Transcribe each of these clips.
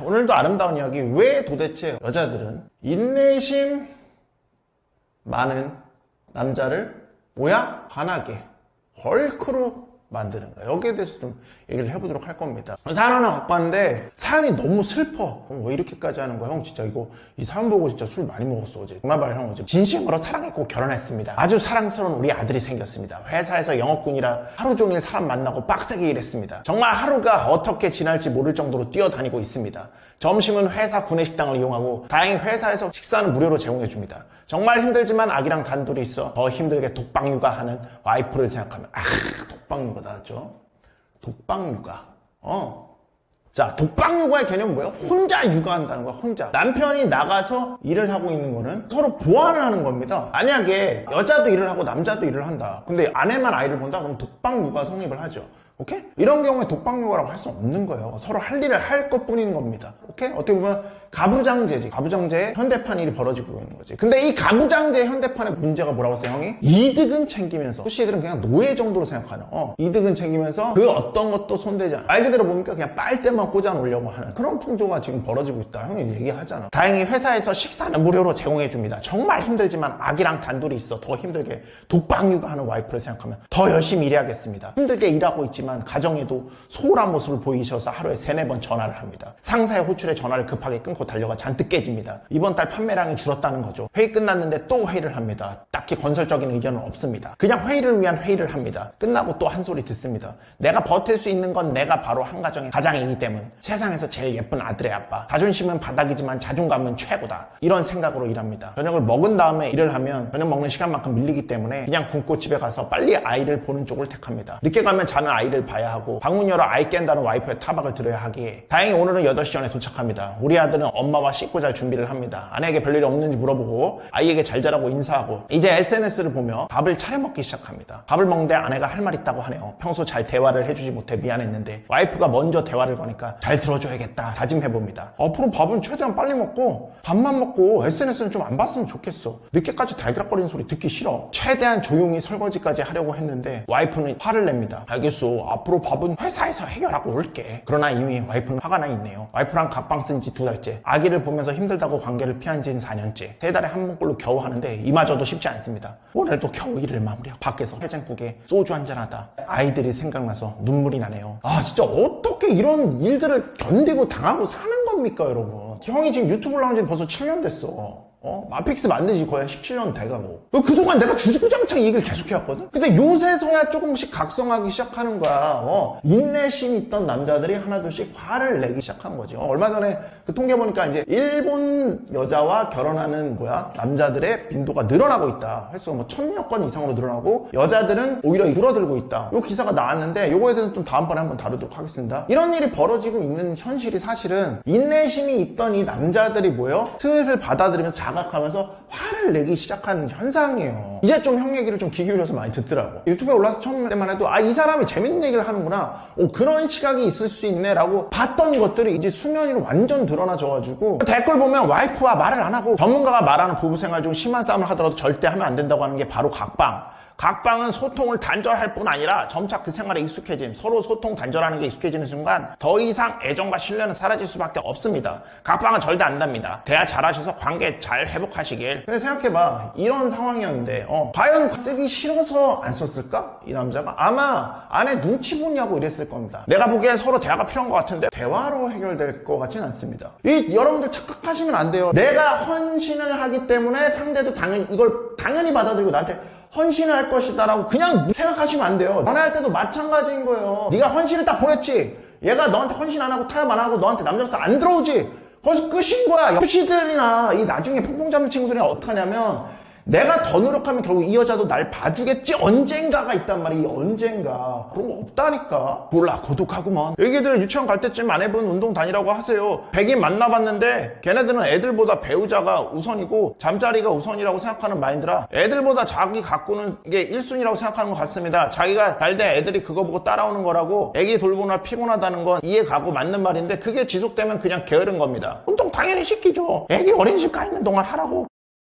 오늘도 아름다운 이야기. 왜 도대체 여자들은 인내심 많은 남자를 뭐야? 화나게, 헐크로 만드는 거야. 여기에 대해서 좀 얘기를 해보도록 할 겁니다. 사연 하나 갖고 왔는데 사연이 너무 슬퍼. 형, 왜 이렇게까지 하는 거야? 형 진짜 이거 이 사연 보고 진짜 술 많이 먹었어 어제. 정말 형 어제 진심으로 사랑했고 결혼했습니다. 아주 사랑스러운 우리 아들이 생겼습니다. 회사에서 영업군이라 하루 종일 사람 만나고 빡세게 일했습니다. 정말 하루가 어떻게 지날지 모를 정도로 뛰어다니고 있습니다. 점심은 회사 구내식당을 이용하고 다행히 회사에서 식사는 무료로 제공해 줍니다. 정말 힘들지만 아기랑 단둘이 있어 더 힘들게 독박 육아하는 와이프를 생각하면 아 독박 육아 나왔죠? 독박 육아. 어. 자, 독박 육아의 개념은 뭐예요? 혼자 육아한다는 거야, 혼자. 남편이 나가서 일을 하고 있는 거는 서로 보완을 하는 겁니다. 만약에 여자도 일을 하고 남자도 일을 한다. 근데 아내만 아이를 본다? 그럼 독박 육아 성립을 하죠. 오케이? 이런 경우에 독박 육아라고 할 수 없는 거예요. 서로 할 일을 할 것 뿐인 겁니다. 오케이? 어떻게 보면 가부장제지. 가부장제의 현대판 일이 벌어지고 있는 거지. 근데 이 가부장제 현대판의 문제가 뭐라고 했어요, 형이? 이득은 챙기면서. 소시애들은 그냥 노예 정도로 생각하는, 어. 이득은 챙기면서 그 어떤 것도 손대지 않아. 말 그대로 보니까 그냥 빨대만 꽂아 놓으려고 하는 그런 풍조가 지금 벌어지고 있다. 형이 얘기하잖아. 다행히 회사에서 식사는 무료로 제공해 줍니다. 정말 힘들지만 아기랑 단둘이 있어 더 힘들게 독박 육아 하는 와이프를 생각하면 더 열심히 일해야겠습니다. 힘들게 일하고 있지만 가정에도 소홀한 모습을 보이셔서 하루에 세네 번 전화를 합니다. 상사의 호출에 전화를 급하게 끊고 달려가 잔뜩 깨집니다. 이번 달 판매량이 줄었다는 거죠. 회의 끝났는데 또 회의를 합니다. 딱히 건설적인 의견은 없습니다. 그냥 회의를 위한 회의를 합니다. 끝나고 또 한 소리 듣습니다. 내가 버틸 수 있는 건 내가 바로 한 가정의 가장이기 때문 세상에서 제일 예쁜 아들의 아빠. 자존심은 바닥이지만 자존감은 최고다. 이런 생각으로 일합니다. 저녁을 먹은 다음에 일을 하면 저녁 먹는 시간만큼 밀리기 때문에 그냥 굶고 집에 가서 빨리 아이를 보는 쪽을 택합니다. 늦게 가면 자는 아이를 봐야 하고 방문 열어 아이 깬다는 와이프의 타박을 들어야 하기에 다행히 오늘은 8시 전에 도착합니다. 우리 아들은 엄마와 씻고 잘 준비를 합니다. 아내에게 별일이 없는지 물어보고 아이에게 잘 자라고 인사하고 이제 SNS를 보며 밥을 차려 먹기 시작합니다. 밥을 먹는데 아내가 할 말 있다고 하네요. 평소 잘 대화를 해주지 못해 미안했는데 와이프가 먼저 대화를 거니까 잘 들어줘야겠다 다짐해봅니다. 앞으로 밥은 최대한 빨리 먹고 밥만 먹고 SNS는 좀 안 봤으면 좋겠어. 늦게까지 달걀거리는 소리 듣기 싫어. 최대한 조용히 설거지까지 하려고 했는데 와이프는 화를 냅니다. 알겠어. 앞으로 밥은 회사에서 해결하고 올게. 그러나 이미 와이프는 화가 나 있네요. 와이프랑 갑방 쓴 지 두 달째. 아기를 보면서 힘들다고 관계를 피한 지는 4년째. 세 달에 한 번꼴로 겨우 하는데 이마저도 쉽지 않습니다. 오늘도 겨우 일을 마무리하고 밖에서 해장국에 소주 한잔하다. 아이들이 생각나서 눈물이 나네요. 아 진짜 어떻게 이런 일들을 견디고 당하고 사는 겁니까 여러분. 형이 지금 유튜브 나온 지 벌써 7년 됐어. 어? 마픽스 만든 지 거의 한 17년 돼가고. 그- 그동안 내가 주구장창 이 얘기를 계속 해왔거든? 근데 요새서야 조금씩 각성하기 시작하는 거야. 어? 인내심 있던 남자들이 하나둘씩 화를 내기 시작한 거지. 어, 얼마 전에 그 통계 보니까 이제 일본 여자와 결혼하는 뭐야? 남자들의 빈도가 늘어나고 있다. 횟수가 뭐 천여 건 이상으로 늘어나고 여자들은 오히려 줄어들고 있다. 요 기사가 나왔는데 요거에 대해서 좀 다음번에 한번 다루도록 하겠습니다. 이런 일이 벌어지고 있는 현실이 사실은 인내심이 있던 이 남자들이 뭐예요? 슬슬 받아들이면서 자각하면서 화를 내기 시작하는 현상이에요. 이제 좀 형 얘기를 좀 귀 기울여서 많이 듣더라고. 유튜브에 올라서 처음 때만 해도 아 이 사람이 재밌는 얘기를 하는구나. 오 그런 시각이 있을 수 있네 라고 봤던 것들이 이제 수면 위로 완전 드러나져가지고 댓글 보면 와이프와 말을 안 하고 전문가가 말하는 부부 생활 중 심한 싸움을 하더라도 절대 하면 안 된다고 하는 게 바로 각방. 각방은 소통을 단절할 뿐 아니라 점차 그 생활에 익숙해짐, 서로 소통 단절하는 게 익숙해지는 순간 더 이상 애정과 신뢰는 사라질 수밖에 없습니다. 각방은 절대 안 답니다. 대화 잘하셔서 관계 잘 회복하시길. 근데 생각해봐. 이런 상황이었는데, 어, 과연 쓰기 싫어서 안 썼을까? 이 남자가? 아마 아내 눈치 보냐고 이랬을 겁니다. 내가 보기엔 서로 대화가 필요한 것 같은데, 대화로 해결될 것 같진 않습니다. 이, 여러분들 착각하시면 안 돼요. 내가 헌신을 하기 때문에 상대도 당연히 이걸 당연히 받아들이고 나한테 헌신을 할 것이다라고 그냥 생각하시면 안 돼요. 연애할 때도 마찬가지인 거예요. 네가 헌신을 딱 보냈지. 얘가 너한테 헌신 안 하고 타협 안 하고 너한테 남자로서 안 들어오지. 거기서 끝인 거야. 여시들이나 이 나중에 퐁퐁 잡는 친구들이 어떡하냐면 내가 더 노력하면 결국 이 여자도 날 봐주겠지? 언젠가가 있단 말이야 이 언젠가. 그런 거 없다니까. 몰라 고독하구먼. 애기들 유치원 갈 때쯤 아내분 운동 다니라고 하세요. 100인 만나봤는데 걔네들은 애들보다 배우자가 우선이고 잠자리가 우선이라고 생각하는 마인드라 애들보다 자기 가꾸는 게 1순위라고 생각하는 것 같습니다. 자기가 잘돼 애들이 그거 보고 따라오는 거라고 애기 돌보나 피곤하다는 건 이해 가고 맞는 말인데 그게 지속되면 그냥 게으른 겁니다. 운동 당연히 시키죠. 애기 어린이집 가 있는 동안 하라고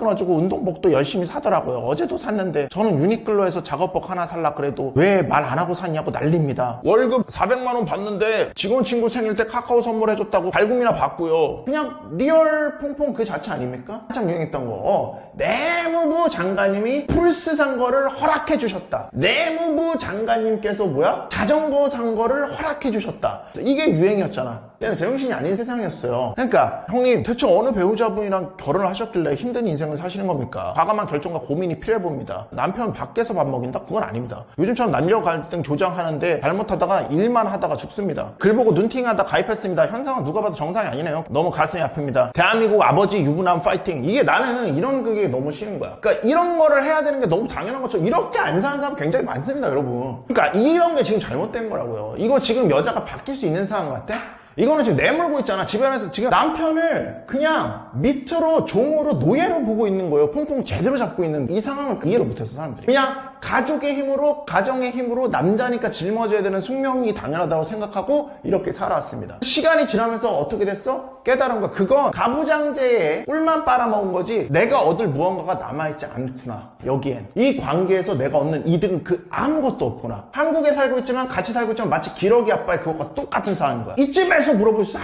끊어주고 운동복도 열심히 사더라고요. 어제도 샀는데 저는 유니클로에서 작업복 하나 살라 그래도 왜 말 안 하고 샀냐고 난립니다. 월급 400만 원 받는데 직원 친구 생일 때 카카오 선물해줬다고 발금이나 받고요. 그냥 리얼 퐁퐁 그 자체 아닙니까? 한참 유행했던 거. 어, 내무부 장관님이 플스 산 거를 허락해 주셨다. 내무부 장관님께서 뭐야? 자전거 산 거를 허락해 주셨다. 이게 유행이었잖아. 때는 제정신이 아닌 세상이었어요. 그러니까 형님 대체 어느 배우자분이랑 결혼을 하셨길래 힘든 인생을 사시는 겁니까? 과감한 결정과 고민이 필요해 봅니다. 남편 밖에서 밥 먹인다? 그건 아닙니다. 요즘처럼 남녀 갈등 조장하는데 잘못하다가 일만 하다가 죽습니다. 글 보고 눈팅하다 가입했습니다. 현상은 누가 봐도 정상이 아니네요. 너무 가슴이 아픕니다. 대한민국 아버지 유부남 파이팅. 이게 나는 이런 그게 너무 싫은 거야. 그러니까 이런 거를 해야 되는 게 너무 당연한 것처럼 이렇게 안 사는 사람 굉장히 많습니다, 여러분. 그러니까 이런 게 지금 잘못된 거라고요. 이거 지금 여자가 바뀔 수 있는 상황 같아? 이거는 지금 내물고 있잖아. 집안에서 지금 남편을 그냥 밑으로 종으로 노예로 보고 있는 거예요. 퐁퐁 제대로 잡고 있는 이 상황을 이해를 못해서 사람들이. 그냥 가족의 힘으로, 가정의 힘으로 남자니까 짊어져야 되는 숙명이 당연하다고 생각하고 이렇게 살아왔습니다. 시간이 지나면서 어떻게 됐어? 깨달은 거야. 그건 가부장제에 꿀만 빨아먹은 거지 내가 얻을 무언가가 남아있지 않구나. 여기엔. 이 관계에서 내가 얻는 이득은 그 아무것도 없구나. 한국에 살고 있지만 같이 살고 있지만 마치 기러기 아빠의 그것과 똑같은 상황인 거야. 이쯤에서 물어볼 수, 아,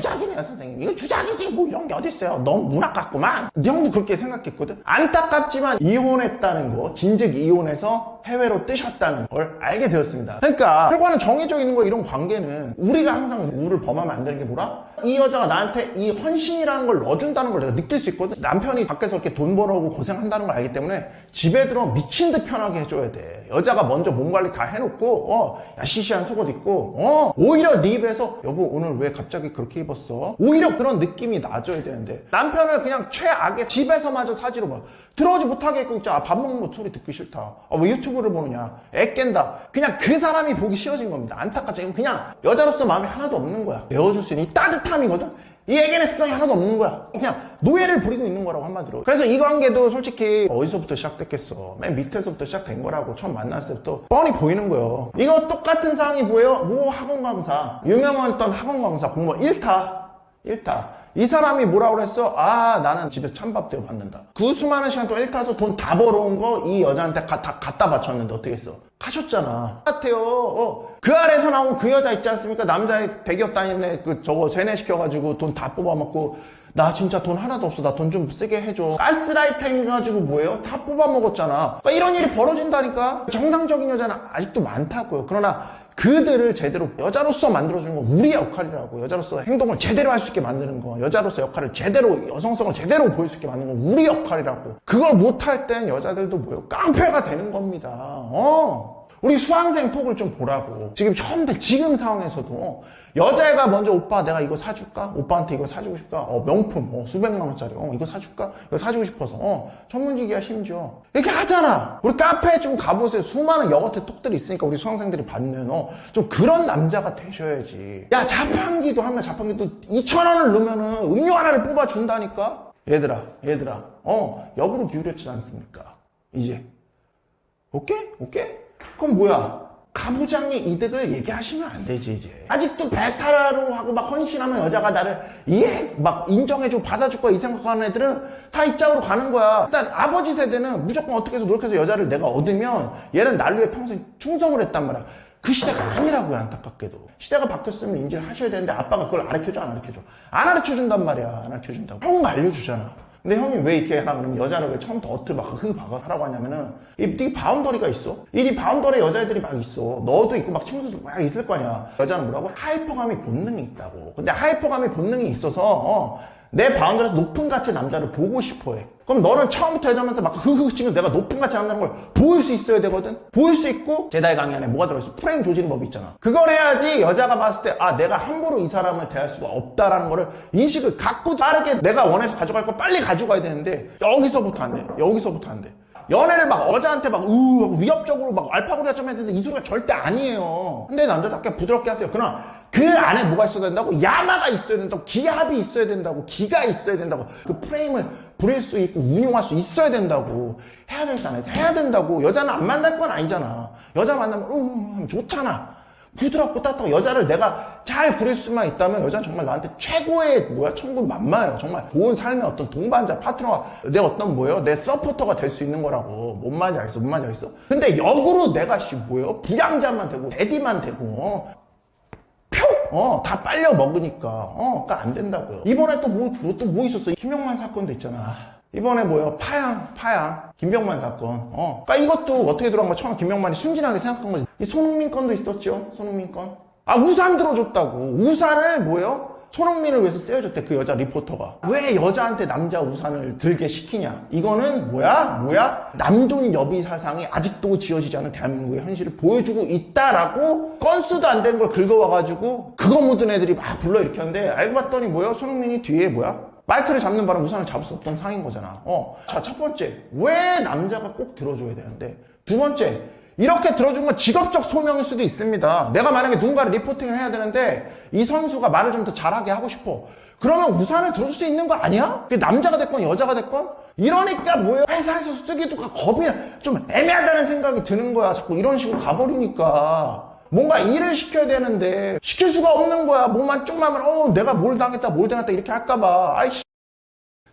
주작이네요, 선생님. 이거 주작이지. 뭐 이런 게 어딨어요. 너무 문학 같구만. 네 형도 그렇게 생각했거든. 안타깝지만 이혼했다는 거, 진즉 이혼해서 해외로 뜨셨다는 걸 알게 되었습니다. 그러니까 결과는 정해져 있는 거 이런 관계는 우리가 항상 우를 범하면 안 되는 게 뭐라? 이 여자가 나한테 이 헌신이라는 걸 넣어준다는 걸 내가 느낄 수 있거든. 남편이 밖에서 이렇게 돈 벌어오고 고생한다는 걸 알기 때문에 집에 들어 미친 듯 편하게 해줘야 돼. 여자가 먼저 몸 관리 다 해놓고 어, 야 시시한 속옷 입고 어, 오히려 네 입에서 여보 오늘 왜 갑자기 그렇게 입었어? 오히려 그런 느낌이 나줘야 되는데 남편을 그냥 최악의 집에서마저 사지로 봐. 들어오지 못하게 입고 있잖아. 밥 먹는 거 소리 듣기 싫다. 아, 왜 유튜브 를 보느냐. 애 깬다. 그냥 그 사람이 보기 싫어진 겁니다. 안타깝죠. 이건 그냥 여자로서 마음이 하나도 없는 거야. 배워줄 수 있는 이 따뜻함이거든. 이 애견의 습성이 하나도 없는 거야. 그냥 노예를 부리고 있는 거라고 한마디로. 그래서 이 관계도 솔직히 어디서부터 시작됐겠어. 맨 밑에서부터 시작된 거라고 처음 만났을 때부터 뻔히 보이는 거예요. 이거 똑같은 상황이 뭐예요? 모 학원 강사. 유명했던 학원 강사 공무원 1타. 1타. 이 사람이 뭐라고 그랬어? 아, 나는 집에서 찬밥 대워 받는다. 그 수많은 시간 동안 1타서 돈 다 벌어온 거 이 여자한테 가- 다 갖다 바쳤는데 어떻게 했어? 가셨잖아. 같아요. 어. 그 아래서 나온 그 여자 있지 않습니까? 남자의 대기업 다니는 애그 저거 세뇌시켜가지고 돈 다 뽑아먹고 나 진짜 돈 하나도 없어. 나 돈 좀 쓰게 해줘. 가스라이팅 해가지고 뭐예요? 다 뽑아먹었잖아. 그러니까 이런 일이 벌어진다니까? 정상적인 여자는 아직도 많다고요. 그러나 그들을 제대로 여자로서 만들어주는 건 우리의 역할이라고. 여자로서 행동을 제대로 할 수 있게 만드는 거. 여자로서 역할을 제대로, 여성성을 제대로 보일 수 있게 만드는 건 우리 역할이라고. 그걸 못할 땐 여자들도 뭐예요? 깡패가 되는 겁니다. 어. 우리 수강생 톡을 좀 보라고. 지금 현대, 지금 상황에서도 여자애가 먼저 오빠 내가 이거 사줄까? 오빠한테 이거 사주고 싶다. 어, 명품, 어, 수백만 원짜리. 어, 이거 사줄까? 이거 사주고 싶어서. 어, 전문기기야 심지어. 이렇게 하잖아. 우리 카페에 좀 가보세요. 수많은 여거트 톡들이 있으니까 우리 수강생들이 받는, 어, 좀 그런 남자가 되셔야지. 야, 자판기도 하면 자판기도 2,000원을 넣으면은 음료 하나를 뽑아준다니까? 얘들아, 얘들아. 어, 역으로 기울였지 않습니까? 이제. 오케이? 오케이? 그럼 뭐야? 가부장의 이득을 얘기하시면 안 되지 이제. 아직도 배타라로 하고 막 헌신하면 여자가 나를 이해? 막 인정해주고 받아줄 거야 이 생각하는 애들은? 다 이쪽으로 가는 거야. 일단 아버지 세대는 무조건 어떻게 해서 노력해서 여자를 내가 얻으면 얘는 날 위해 평생 충성을 했단 말이야. 그 시대가 아니라고요 안타깝게도. 시대가 바뀌었으면 인지를 하셔야 되는데 아빠가 그걸 가르쳐줘 안 가르쳐줘? 안 가르쳐준단 말이야 안 가르쳐준다고. 형은 알려주잖아 근데 형이 왜 이렇게 하라 그러면 여자를 왜 처음부터 어틀 막흐 박아 하라고 하냐면은 이, 이 바운더리가 있어. 이 바운더리에 여자애들이 막 있어. 너도 있고 막 친구들도 막 있을 거 아니야. 여자는 뭐라고? 하이퍼감이 본능이 있다고. 근데 하이퍼감이 본능이 있어서 어, 내 바운더리에서 높은 가치의 남자를 보고 싶어 해. 그럼 너는 처음부터 여자한테 막 흐흐 치면서 내가 높은 가치의 남자라는 걸 보일 수 있어야 되거든? 보일 수 있고, 제다의 강의 안에 뭐가 들어있어? 프레임 조지는 법이 있잖아. 그걸 해야지 여자가 봤을 때, 아, 내가 함부로 이 사람을 대할 수가 없다라는 거를 인식을 갖고 빠르게 내가 원해서 가져갈 걸 빨리 가져가야 되는데, 여기서부터 안 돼. 여기서부터 안 돼. 연애를 막 여자한테 막, 으, 위협적으로 막 알파고리가 좀 해야 되는데 이 소리가 절대 아니에요. 근데 남자답게 부드럽게 하세요. 그러나 그 안에 뭐가 있어야 된다고? 야마가 있어야 된다고. 기합이 있어야 된다고. 기가 있어야 된다고. 그 프레임을 부릴 수 있고 운용할 수 있어야 된다고. 해야 되잖아요. 해야 된다고. 여자는 안 만날 건 아니잖아. 여자 만나면, 음, 하면 좋잖아. 부드럽고 따뜻하고 여자를 내가 잘 부릴 수만 있다면 여자는 정말 나한테 최고의 뭐야 천군 만마예요 정말 좋은 삶의 어떤 동반자 파트너가 내 어떤 뭐예요 내 서포터가 될 수 있는 거라고 뭔 말인지 알겠어 뭔 말인지 알겠어 근데 역으로 내가 씨 뭐예요 부양자만 되고 데디만 되고 어, 다 빨려 먹으니까. 어, 그니까 안 된다고요. 이번에 또 뭐, 뭐, 또 뭐 있었어? 김영만 사건도 있잖아. 이번에 뭐요? 파양, 파양. 김병만 사건. 어. 그니까 이것도 어떻게 들어간 거야? 처음에 김병만이 순진하게 생각한 거지. 이 손흥민 건도 있었죠? 손흥민 건. 아, 우산 들어줬다고. 우산을 뭐요? 손흥민을 위해서 떼어줬대, 그 여자 리포터가. 왜 여자한테 남자 우산을 들게 시키냐? 이거는 뭐야? 뭐야? 남존 여비 사상이 아직도 지어지지 않은 대한민국의 현실을 보여주고 있다라고 건수도 안 되는 걸 긁어와가지고 그거 묻은 애들이 막 불러 일으켰는데 알고 봤더니 뭐야? 손흥민이 뒤에 뭐야? 마이크를 잡는 바람 우산을 잡을 수 없던 상인 거잖아. 어. 자, 첫 번째. 왜 남자가 꼭 들어줘야 되는데? 두 번째. 이렇게 들어준 건 직업적 소명일 수도 있습니다. 내가 만약에 누군가를 리포팅을 해야 되는데 이 선수가 말을 좀 더 잘하게 하고 싶어. 그러면 우산을 들어줄 수 있는 거 아니야? 남자가 됐건 여자가 됐건? 이러니까 뭐예요? 회사에서 쓰기도 겁이 나. 좀 애매하다는 생각이 드는 거야. 자꾸 이런 식으로 가버리니까. 뭔가 일을 시켜야 되는데 시킬 수가 없는 거야. 뭐만 조금만 하면 어 내가 뭘 당했다 뭘 당했다 이렇게 할까봐. 아이씨.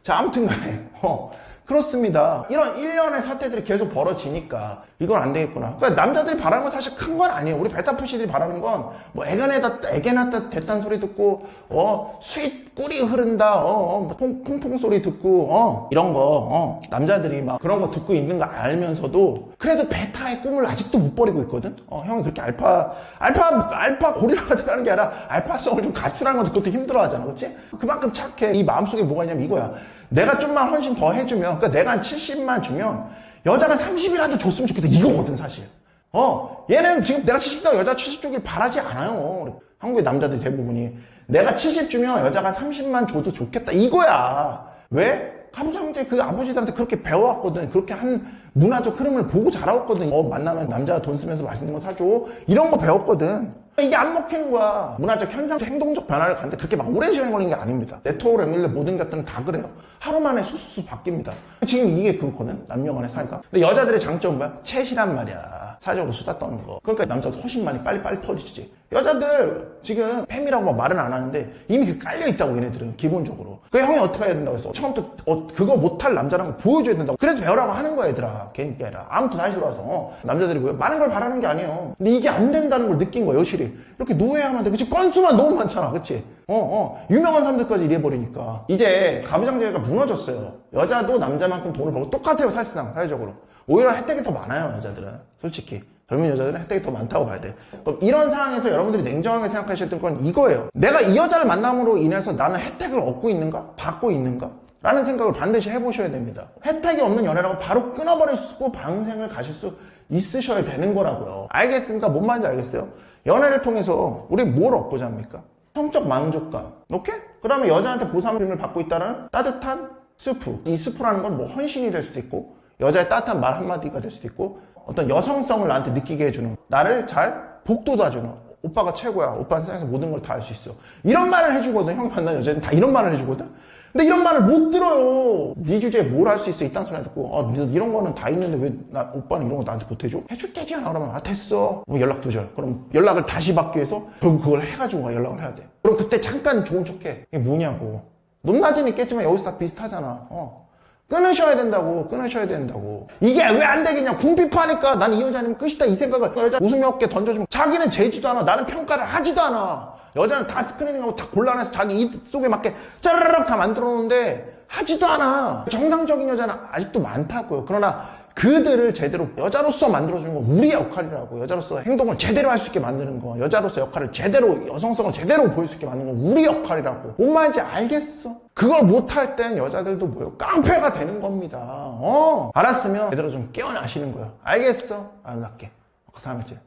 자, 아무튼 간에, 어, 그렇습니다. 이런 일련의 사태들이 계속 벌어지니까 이건 안 되겠구나. 그러니까 남자들이 바라는 건 사실 큰 건 아니에요. 우리 베타푸시들이 바라는 건 뭐 애가 내다, 애게 낳다 됐다는 소리 듣고, 어, 수윗 꿀이 흐른다, 어, 어, 뭐 통, 퐁퐁 소리 듣고, 어, 이런 거, 어, 남자들이 막 그런 거 듣고 있는 거 알면서도 그래도 베타의 꿈을 아직도 못 버리고 있거든? 어, 형이 그렇게 알파, 알파, 알파 고릴라가 되라는 게 아니라 알파성을 좀 갖추라는 것도 그것도 힘들어 하잖아. 그렇지? 그만큼 착해. 이 마음속에 뭐가 있냐면 이거야. 내가 좀만 헌신 더 해주면, 그러니까 내가 한 70만 주면 여자가 30이라도 줬으면 좋겠다. 이거거든, 사실. 어, 얘는 지금 내가 70다 여자 70 주길 바라지 않아요. 한국의 남자들 대부분이. 내가 70 주면 여자가 30만 줘도 좋겠다. 이거야. 왜? 가부장제 그 아버지들한테 그렇게 배워왔거든. 그렇게 한 문화적 흐름을 보고 자라왔거든. 어, 만나면 남자가 돈 쓰면서 맛있는 거 사줘. 이런 거 배웠거든. 이게 안 먹히는 거야. 문화적 현상, 행동적 변화를 가는데 그렇게 막 오랜 시간이 걸리는 게 아닙니다. 네트워크 연결된 모든 것들은 다 그래요. 하루 만에 수수수 바뀝니다. 지금 이게 그거는 남녀 간의 사이가. 근데 여자들의 장점은 뭐야? 채시란 말이야. 사적으로 수다 떠는 거. 그러니까 남자도 훨씬 많이 빨리빨리 터지지. 여자들 지금 팸이라고 막 말은 안 하는데 이미 그 깔려 있다고 얘네들은 기본적으로. 그 형이 어떻게 해야 된다고 했어? 처음부터 어, 그거 못할 남자라는 걸 보여줘야 된다고. 그래서 배우라고 하는 거야 얘들아. 괜히 게 아니라. 아무튼 다시 들어와서 어, 남자들이 뭐야? 많은 걸 바라는 게 아니에요. 근데 이게 안 된다는 걸 느낀 거야 여실히. 이렇게 노예하면 돼. 그치? 건수만 너무 많잖아. 그치? 어, 어. 유명한 사람들까지 이래버리니까. 이제 가부장제가 무너졌어요. 여자도 남자만큼 돈을 벌고 똑같아요 사실상 사회적으로. 오히려 혜택이 더 많아요 여자들은. 솔직히. 젊은 여자들은 혜택이 더 많다고 봐야 돼. 그럼 이런 상황에서 여러분들이 냉정하게 생각하셨던 건 이거예요. 내가 이 여자를 만남으로 인해서 나는 혜택을 얻고 있는가? 받고 있는가? 라는 생각을 반드시 해보셔야 됩니다. 혜택이 없는 연애라고 바로 끊어버릴 수 있고 방생을 가실 수 있으셔야 되는 거라고요. 알겠습니까? 뭔 말인지 알겠어요? 연애를 통해서 우리 뭘 얻고자 합니까? 성적 만족감. 오케이? 그러면 여자한테 보상금을 받고 있다는 따뜻한 스프. 이 스프라는 건 뭐 헌신이 될 수도 있고, 여자의 따뜻한 말 한마디가 될 수도 있고, 어떤 여성성을 나한테 느끼게 해주는, 나를 잘 복돋아주는, 오빠가 최고야. 오빠는 세상에서 모든 걸 다 할 수 있어. 이런 말을 해주거든. 형이 만난 여자는 다 이런 말을 해주거든. 근데 이런 말을 못 들어요. 네 주제에 뭘 할 수 있어? 이딴 소리 듣고, 아, 너 이런 거는 다 있는데 왜 나, 오빠는 이런 거 나한테 못 해줘? 해줄 때지 않아? 그러면, 아, 됐어. 그럼 연락 두절. 그럼 연락을 다시 받기 위해서 결국 그걸 해가지고 가 연락을 해야 돼. 그럼 그때 잠깐 좋은 척 해. 이게 뭐냐고. 높낮이는 있겠지만 여기서 다 비슷하잖아. 어. 끊으셔야 된다고, 끊으셔야 된다고. 이게 왜 안 되겠냐? 궁핍하니까 난이 여자님 끝이다 이 생각을 여자 웃음이 없게 던져주면 자기는 재지도 않아. 나는 평가를 하지도 않아. 여자는 다 스크리닝하고 다 곤란해서 자기 입 속에 맞게 짜르르륵 다 만들어 놓는데 하지도 않아. 정상적인 여자는 아직도 많다고요. 그러나 그들을 제대로 여자로서 만들어주는 건 우리의 역할이라고. 여자로서 행동을 제대로 할 수 있게 만드는 거. 여자로서 역할을 제대로, 여성성을 제대로 보일 수 있게 만드는 건 우리 역할이라고. 뭔 말인지 알겠어? 그걸 못할 땐 여자들도 뭐요? 깡패가 되는 겁니다. 어. 알았으면 제대로 좀 깨어나시는 거예요. 알겠어? 아름답게. 그 사람이 이제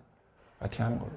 파이팅 하는 걸로.